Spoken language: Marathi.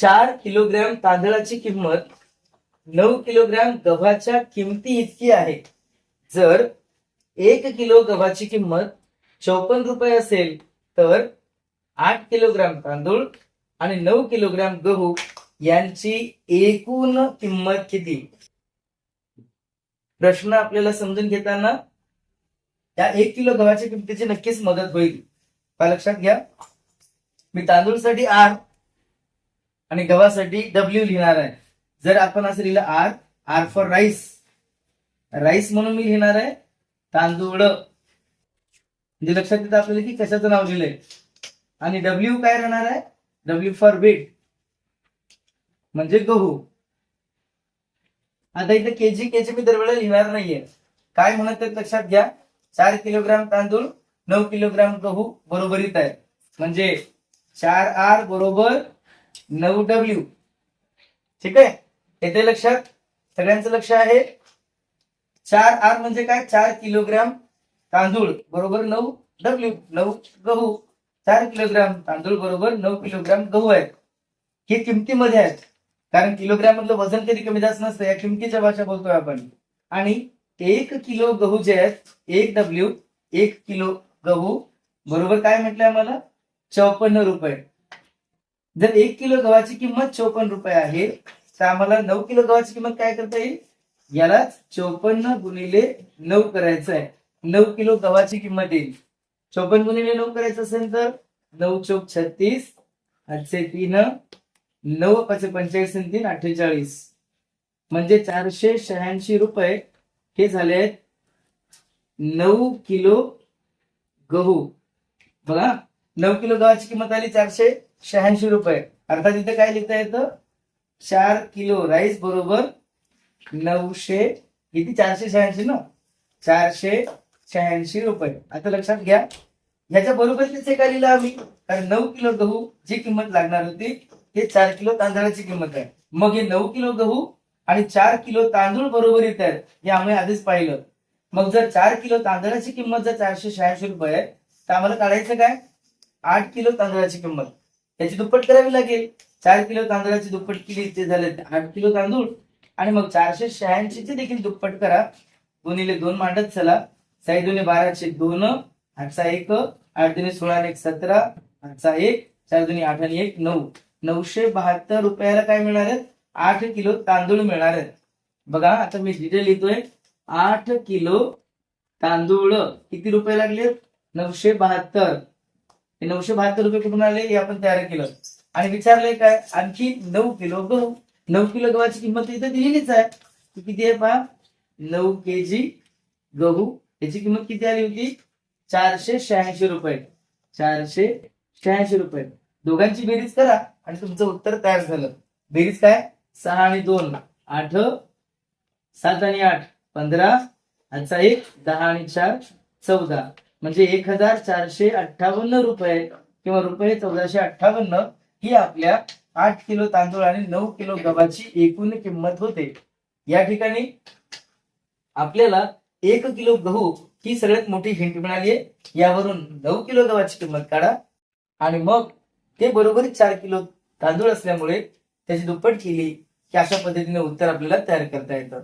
चार किलोग्रॅम तांदळाची किंमत नऊ किलोग्रॅम गव्हाच्या किमती इतकी आहे. जर एक किलो गव्हाची किंमत चौपन्न रुपये असेल तर आठ किलोग्रॅम तांदूळ आणि नऊ किलोग्रॅम गहू यांची एकूण किंमत किती? प्रश्न आपल्याला समजून घेताना त्या एक किलो गव्हाच्या किमतीची नक्कीच मदत होईल. का लक्षात घ्या? मी तांदूळसाठी आठ आणि गव्हासाठी डब्ल्यू लिहिणार आहे. जर आपण असं लिहिलं R R for rice rice म्हणून मी लिहिणार आहे तांदूळ. म्हणजे लक्षात येतं आपल्याला की कशाचं नाव लिहिलंय. आणि डब्ल्यू काय राहणार आहे? डब्ल्यू फॉर बीट म्हणजे गहू. आता इथे केजी केजी मी दरवेळेला लिहिणार नाहीये. काय म्हणत लक्षात घ्या. चार किलोग्राम तांदूळ नऊ किलोग्राम गहू बरोबरीत आहे. म्हणजे चार आर बरोबर नऊ डब्ल्यू ठीक आहे? येते लक्षात? सगळ्यांचं लक्ष आहे? चार आर म्हणजे काय? चार किलोग्राम तांदूळ बरोबर नऊ डब्ल्यू नऊ गहू चार किलोग्राम तांदूळ बरोबर नऊ किलोग्राम गहू आहेत. हे किमतीमध्ये आहेत. कारण किलोग्राम मधलं वजन कधी कमी जास्त नसतं या किमतीच्या भाषा बोलतोय आपण. आणि एक किलो गहू जे आहेत एक डब्ल्यू एक किलो गहू बरोबर काय म्हटलंय आम्हाला? चौपन्न रुपये. जर एक किलो गव्हाची किंमत चौपन्न रुपये आहे तर आम्हाला नऊ किलो गव्हाची किंमत काय करता येईल? यालाच चौपन्न गुणिले नऊ करायचं आहे. नऊ किलो गव्हाची किंमत येईल. चौपन्न गुणिले नऊ करायचं असेल तर नऊ चौक छत्तीस आठशे तीन नऊ पाचशे पंचेचाळीस आणि तीन अठ्ठेचाळीस. म्हणजे चारशे शहाऐंशी रुपये हे झाले आहेत नऊ किलो गहू. बघा नऊ किलो गव्हाची किंमत आली चारशे शहाऐंशी रुपये. अर्थात इथे काय लिहिता येतं? चार किलो राईस बरोबर नऊशे किती? चारशे शहाऐंशी ना? चारशे शहाऐंशी रुपये. आता लक्षात घ्या. ह्याच्या बरोबरीच काय लिहिलं आम्ही? कारण नऊ किलो गहू जी किंमत लागणार होती ते चार किलो तांदळाची किंमत आहे. मग हे नऊ किलो गहू आणि चार किलो तांदूळ बरोबर येत आहेत हे आम्ही आधीच पाहिलं. मग जर चार किलो तांदळाची किंमत जर चारशे शहाऐंशी रुपये आहे तर आम्हाला काढायचं काय? आठ किलो तांदळाची किंमत. त्याची दुप्पट करावी लागेल. चार किलो तांदळाची दुप्पट केली ते झाले आठ किलो तांदूळ. आणि मग चारशे शहाऐंशी ची देखील दुप्पट करा. दोन्हीले दोन मांडत चला. साई दोन्ही बाराशे दोन आठचा एक आठ दोन्ही सोळा आणि एक सतरा आठचा एक चार दोन्ही आठ आणि एक नऊ. नऊशे बहात्तर रुपयाला काय मिळणार आहेत? आठ किलो तांदूळ मिळणार आहेत. बघा आता मी डिटेल लिहितोय. आठ किलो तांदूळ किती रुपये लागले? नऊशे बहात्तर. हे नऊशे बहात्तर रुपये कुठून आले हे आपण तयार केलं. आणि विचारलंय काय? आणखी नऊ किलो गहू. नऊ किलो गव्हाची किंमत इथं दिलेलीच आहे. ती किती आहे पहा? नऊ के जी गहू. याची किंमत किती आली होती? चारशे शहाऐंशी रुपये. चारशे शहाऐंशी रुपये. दोघांची बेरीज करा आणि तुमचं उत्तर तयार झालं. बेरीज काय? सहा आणि दोन. आठ सात आणि आठ. पंधरा आजचा एक दहा आणि चार चौदा. म्हणजे एक हजार चारशे अठ्ठावन्न रुपये किंवा रुपये चौदाशे अठ्ठावन्न ही आपल्या आठ किलो तांदूळ आणि नऊ किलो गव्हाची एकूण किंमत होते. या ठिकाणी आपल्याला एक किलो गहू ही सगळ्यात मोठी हिंट मिळाली आहे. यावरून नऊ किलो गव्हाची किंमत काढा. आणि मग ते बरोबर चार किलो तांदूळ असल्यामुळे त्याची दुप्पट केली की अशा पद्धतीने उत्तर आपल्याला तयार करता येतं.